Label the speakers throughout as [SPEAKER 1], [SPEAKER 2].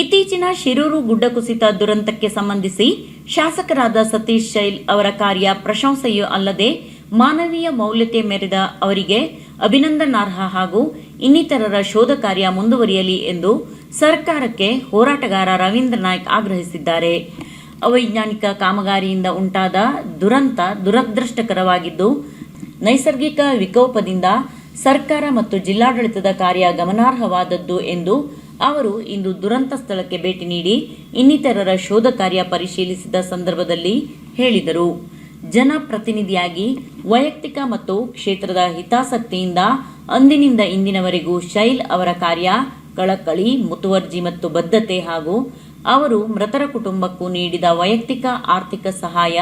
[SPEAKER 1] ಇತ್ತೀಚಿನ ಶಿರೂರು ಗುಡ್ಡ ಕುಸಿತ ದುರಂತಕ್ಕೆ ಸಂಬಂಧಿಸಿ ಶಾಸಕರಾದ ಸತೀಶ್ ಶೈಲ್ ಅವರ ಕಾರ್ಯ ಪ್ರಶಂಸೆಯೂ ಅಲ್ಲದೆ ಮಾನವೀಯ ಮೌಲ್ಯತೆ ಮೆರೆದ ಅವರಿಗೆ ಅಭಿನಂದನಾರ್ಹ ಹಾಗೂ ಇನ್ನಿತರರ ಶೋಧ ಕಾರ್ಯ ಮುಂದುವರಿಯಲಿ ಎಂದು ಸರ್ಕಾರಕ್ಕೆ ಹೋರಾಟಗಾರ ರವೀಂದ್ರ ನಾಯ್ಕ್ ಆಗ್ರಹಿಸಿದ್ದಾರೆ. ಅವೈಜ್ಞಾನಿಕ ಕಾಮಗಾರಿಯಿಂದ ಉಂಟಾದ ದುರಂತ ದುರದೃಷ್ಟಕರವಾಗಿದ್ದು, ನೈಸರ್ಗಿಕ ವಿಕೋಪದಿಂದ ಸರ್ಕಾರ ಮತ್ತು ಜಿಲ್ಲಾಡಳಿತದ ಕಾರ್ಯ ಗಮನಾರ್ಹವಾದದ್ದು ಎಂದು ಅವರು ಇಂದು ದುರಂತ ಸ್ಥಳಕ್ಕೆ ಭೇಟಿ ನೀಡಿ ಇನ್ನಿತರರ ಶೋಧ ಕಾರ್ಯ ಪರಿಶೀಲಿಸಿದ ಸಂದರ್ಭದಲ್ಲಿ ಹೇಳಿದರು. ಜನಪ್ರತಿನಿಧಿಯಾಗಿ ವೈಯಕ್ತಿಕ ಮತ್ತು ಕ್ಷೇತ್ರದ ಹಿತಾಸಕ್ತಿಯಿಂದ ಅಂದಿನಿಂದ ಇಂದಿನವರೆಗೂ ಶೈಲ್ ಅವರ ಕಾರ್ಯ, ಕಳಕಳಿ, ಮುತುವರ್ಜಿ ಮತ್ತು ಬದ್ಧತೆ ಹಾಗೂ ಅವರು ಮೃತರ ಕುಟುಂಬಕ್ಕೂ ನೀಡಿದ ವೈಯಕ್ತಿಕ ಆರ್ಥಿಕ ಸಹಾಯ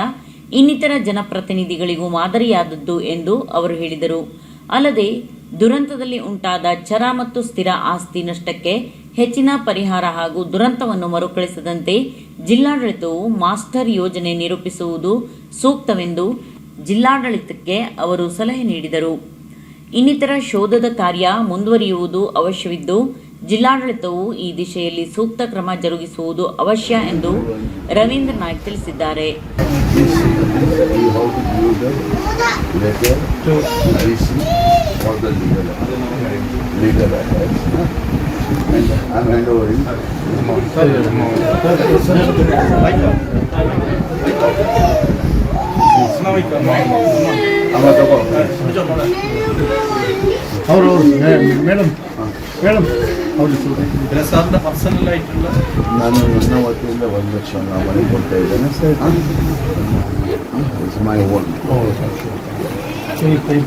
[SPEAKER 1] ಇನ್ನಿತರ ಜನಪ್ರತಿನಿಧಿಗಳಿಗೂ ಮಾದರಿಯಾದದ್ದು ಎಂದು ಅವರು ಹೇಳಿದರು. ಅಲ್ಲದೆ ದುರಂತದಲ್ಲಿ ಉಂಟಾದ ಚರ ಮತ್ತು ಸ್ಥಿರ ಆಸ್ತಿ ನಷ್ಟಕ್ಕೆ ಹೆಚ್ಚಿನ ಪರಿಹಾರ ಹಾಗೂ ದುರಂತವನ್ನು ಮರುಕಳಿಸದಂತೆ ಜಿಲ್ಲಾಡಳಿತವು ಮಾಸ್ಟರ್ ಯೋಜನೆ ನಿರೂಪಿಸುವುದು ಸೂಕ್ತವೆಂದು ಜಿಲ್ಲಾಡಳಿತಕ್ಕೆ ಅವರು ಸಲಹೆ ನೀಡಿದರು. ಇನ್ನಿತರ ಶೋಧದ ಕಾರ್ಯ ಮುಂದುವರಿಯುವುದು ಅವಶ್ಯವಿದ್ದು, ಜಿಲ್ಲಾಡಳಿತವು ಈ ದಿಶೆಯಲ್ಲಿ ಸೂಕ್ತ ಕ್ರಮ ಜರುಗಿಸುವುದು ಅವಶ್ಯ ಎಂದು ರವೀಂದ್ರ ನಾಯ್ಕ್ ತಿಳಿಸಿದ್ದಾರೆ.
[SPEAKER 2] for the legal legal affairs. And I'm handovering.
[SPEAKER 3] ಅವರು ಮೇಡಮ್ ಮೇಡಮ್
[SPEAKER 4] ಪರ್ಸನಲ್
[SPEAKER 2] ನಾನು ನನ್ನ ವತಿಯಿಂದ ಒಂದು ಲಕ್ಷ ಹಣ ಕೊಡ್ತಾ ಇದ್ದೇನೆ sir it's my own Please, please.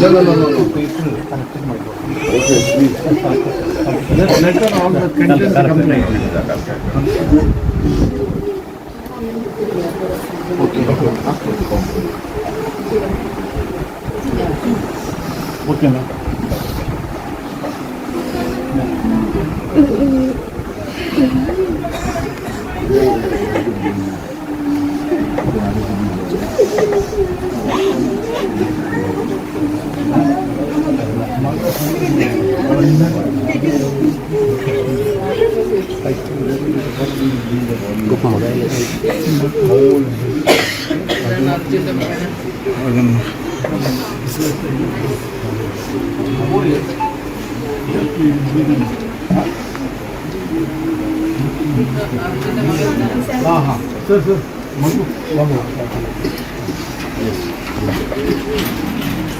[SPEAKER 2] No, no, no, no, no.
[SPEAKER 3] Okay, please. Let, let her all the contents complain. Okay, okay. Okay,
[SPEAKER 2] ma'am. Thank you. हाँ हाँ सर सर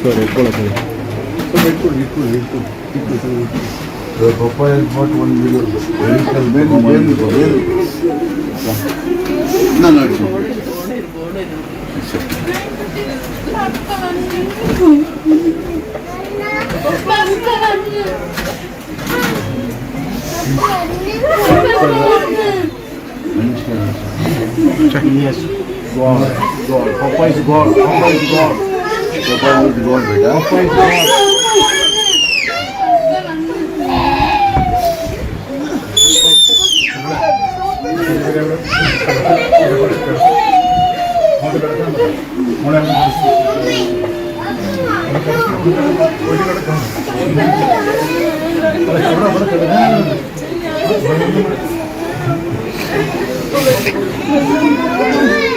[SPEAKER 2] Correct, बोला सर सर बिल्कुल बिल्कुल बिल्कुल बिल्कुल sir The Papa one million. When, when. No, no, no.
[SPEAKER 3] Yes. gol, gol, Papai de gol, papai de
[SPEAKER 2] gol. Papai muito gol,
[SPEAKER 3] verdade? Papai de